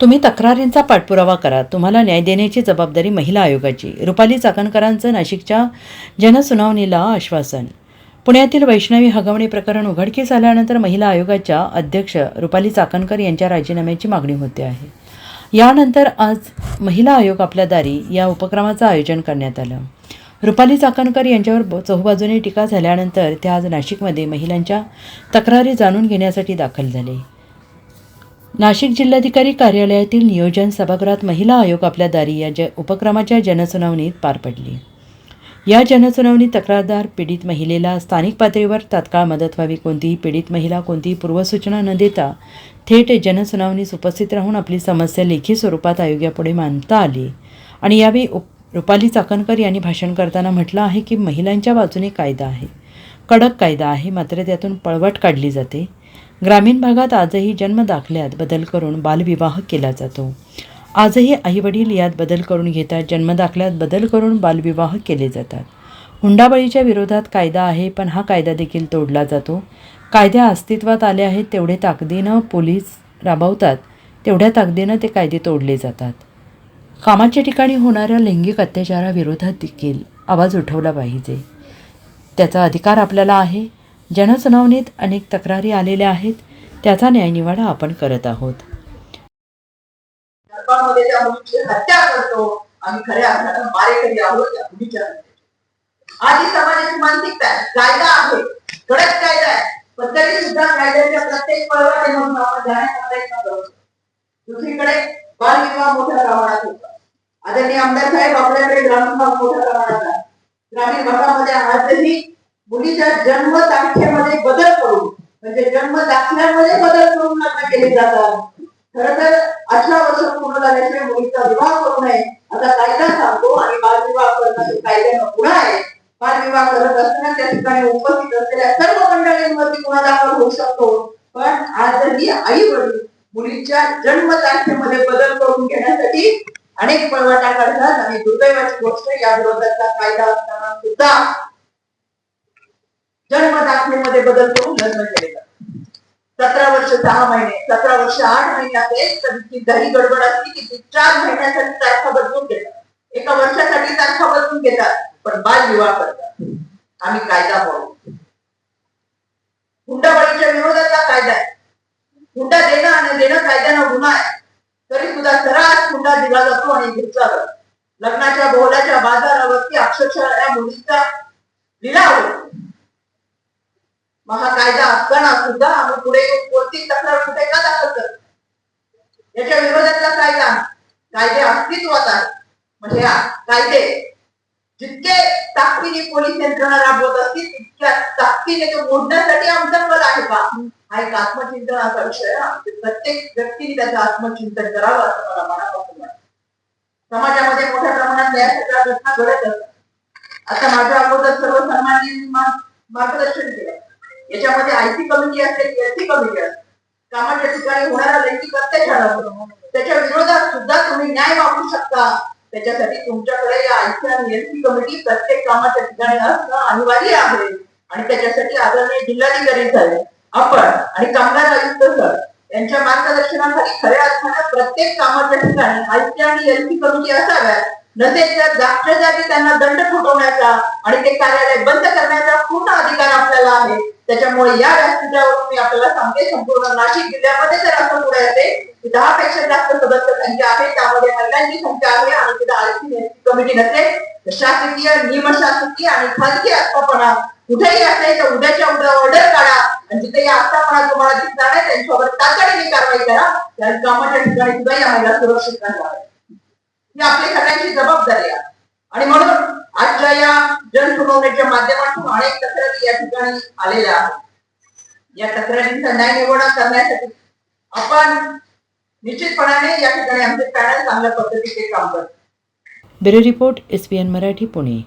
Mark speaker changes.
Speaker 1: तुम्ही तक्रारींचा पाठपुरावा करा. तुम्हाला न्याय देण्याची जबाबदारी महिला आयोगाची. रुपाली चाकणकरांचं नाशिकच्या जनसुनावणीला आश्वासन. पुण्यातील वैष्णवी हगवणे प्रकरण उघडकीस आल्यानंतर महिला आयोगाच्या अध्यक्ष रुपाली चाकणकर यांच्या राजीनाम्याची मागणी होते आहे. यानंतर आज महिला आयोग आपल्या दारी या उपक्रमाचं आयोजन करण्यात आलं. रुपाली चाकणकर यांच्यावर चहूबाजूने टीका झाल्यानंतर ते आज नाशिकमध्ये महिलांच्या तक्रारी जाणून घेण्यासाठी दाखल झाले. नाशिक जिल्हाधिकारी कार्यालयातील नियोजन सभागृहात महिला आयोग आपल्या दारी या ज उपक्रमाच्या जनसुनावणीत पार पडली. या जनसुनावणीत तक्रारदार पीडित महिलेला स्थानिक पातळीवर तात्काळ मदत व्हावी कोणतीही पीडित महिला कोणतीही पूर्वसूचना न देता थेट जनसुनावणीस उपस्थित राहून आपली समस्या लेखी स्वरूपात आयोगापुढे मांडता आली. आणि यावेळी उप रुपाली चाकणकर यांनी भाषण करताना म्हटलं आहे की महिलांच्या बाजूने कायदा आहे. कडक कायदा आहे मात्र त्यातून पळवट काढली जाते. ग्रामीण भागात आजही जन्मदाखल्यात बदल करून बालविवाह केला जातो. आजही आईवडील यात बदल करून घेतात जन्मदाखल्यात बदल करून बालविवाह केले जातात. हुंडाबळीच्या विरोधात कायदा आहे पण हा कायदा देखील तोडला जातो. कायद्या अस्तित्वात आले आहेत तेवढे ताकदीनं पोलीस राबवतात तेवढ्या ताकदीनं ते कायदे तोडले जातात. कामाच्या ठिकाणी होणाऱ्या लैंगिक अत्याचाराविरोधात देखील आवाज उठवला पाहिजे. त्याचा अधिकार आपल्याला आहे. जनसुनावणीत अनेक तक्रारी आलेल्या आहेत त्याचा न्यायनिवाडा आपण करत आहोत.
Speaker 2: हत्या आज समाजाची मानसिकता आहे कायदा आहे कडक कायदा आहे पण तरी सुद्धा कायद्याच्या प्रत्येक म्हणून आपण जाण्याचा प्रयत्न करतो दुसरीकडे बालविवाह मोठ्या प्रमाणात होतो. आदरणीय आमदार साहेब आपल्याकडे ग्रामीण भाग मोठ्या प्रमाणात आहे. ग्रामीण भागामध्ये आजही मुलीच्या जन्म तारखेमध्ये बदल करून म्हणजे जन्म दाखल्यामध्ये बदल करून लग्न केले जातात. खर तर अठरा वर्ष पूर्ण झाल्याशिवाय मुलीचा विवाह करू नये आता कायदा सांगतो आणि बालविवाह करणं कायद्यानं गुन्हा आहे बालविवाह करत असताना त्या ठिकाणी उपस्थित असलेल्या सर्व मंडळींवरती गुन्हा दाखल होऊ शकतो. पण आजही आई वडील मुलीच्या जन्म तारखेमध्ये बदल करून घेण्यासाठी अनेक पळवाटा काढतात आणि दुर्दैवाची गोष्ट या विरोधातला कायदा असताना सुद्धा जन्म दाखलेमध्ये बदल करून लग्न केले सतरा वर्ष सहा महिने सतरा वर्ष आठ महिन्यात तिची घरी गडबड असली की ती चार महिन्यासाठी तारखा बदलून घेतात. एका वर्षासाठी तारखा बदलून घेतात पण बाल विवाह करतात. आम्ही कायदा पाहू हुंडाबळीच्या विरोधातला कायदा आहे. हुंडा देणं आणि देणं कायद्यानं गुन्हा आहे. तरी सुद्धा सर्रास हुंडा दिला जातो आणि घेतला जातो. लग्नाच्या बोलाच्या बाजारावरती अक्षरशः या मुलीचा लिलाव होतो मग हा कायदा असताना सुद्धा आम्ही पुढे येऊन कोणती तक्रार कुठे का दाखल करतो. याच्या विरोधातला कायदा कायदे अस्तित्वात आहे म्हणजे कायदे जितके ताकदीने पोलीस यंत्रणा राबवत असतील तितक्या ताकदीने ते मोडण्यासाठी आमचा बल आहे का हा एक आत्मचिंतनाचा विषय म्हणजे प्रत्येक व्यक्तीने त्याचं आत्मचिंतन करावं असं मला मनापासून वाटतं. समाजामध्ये मोठ्या प्रमाणात या सगळ्या घटना घडत असतात आता माझ्या अगोदर सर्वसामान्यांनी मार्गदर्शन केलं. याच्यामध्ये आयटी कमिटी असेल एलटी कमिटी असते. कामाच्या ठिकाणी होणारा लैंगिक अत्याचार असतो. त्याच्या विरोधात सुद्धा तुम्ही न्याय मागू शकता. त्याच्यासाठी तुमच्याकडे या आयटी आणि एलटी कमिटी प्रत्येक कामाच्या ठिकाणी असणं अनिवार्य आहे. आणि त्याच्यासाठी आदरणीय जिल्हाधिकारी झाले आपण आणि कामगार आयुक्त सर यांच्या मार्गदर्शनाखाली खऱ्या अर्थानं प्रत्येक कामाच्या ठिकाणी आयटी आणि एलसी कमिटी असाव्यात. नसेल तर जागच्या जागी त्यांना दंड ठोठवण्याचा आणि ते कार्यालय बंद करण्याचा पूर्ण अधिकार आपल्याला आहे. त्याच्यामुळे या व्यासपीठावर मी आपल्याला सांगते संपूर्ण नाशिक जिल्ह्यामध्ये जर असं पुढे येते दहा पेक्षा जास्त सदस्य संख्या आहे त्यामध्ये महिलांची संख्या आहे आणि तिथे आरक्षण कमिटी नसते शासकीय निमशासकीय आणि खाजगी आस्थापना कुठेही असेल तर उद्याच्या उद्या ऑर्डर काढा. आणि जिथे या आस्थापना तुम्हाला दिसणार नाही त्यांच्यावर तातडीने कारवाई करा. त्या कामाच्या ठिकाणी सुद्धा या महिला सुरक्षित राहणार ही आपली सगळ्यांची जबाबदारी आहे. आणि म्हणून जनसुनावणीच्या माध्यमातून अनेक तक्रारी या ठिकाणी आलेल्या आहेत. या तक्रारींचा न्याय निवडा करण्यासाठी आपण निश्चितपणाने या ठिकाणी आमचे पॅनल चांगल्या पद्धतीचे काम करतो.
Speaker 1: Bureau report S P N Marathi Pune.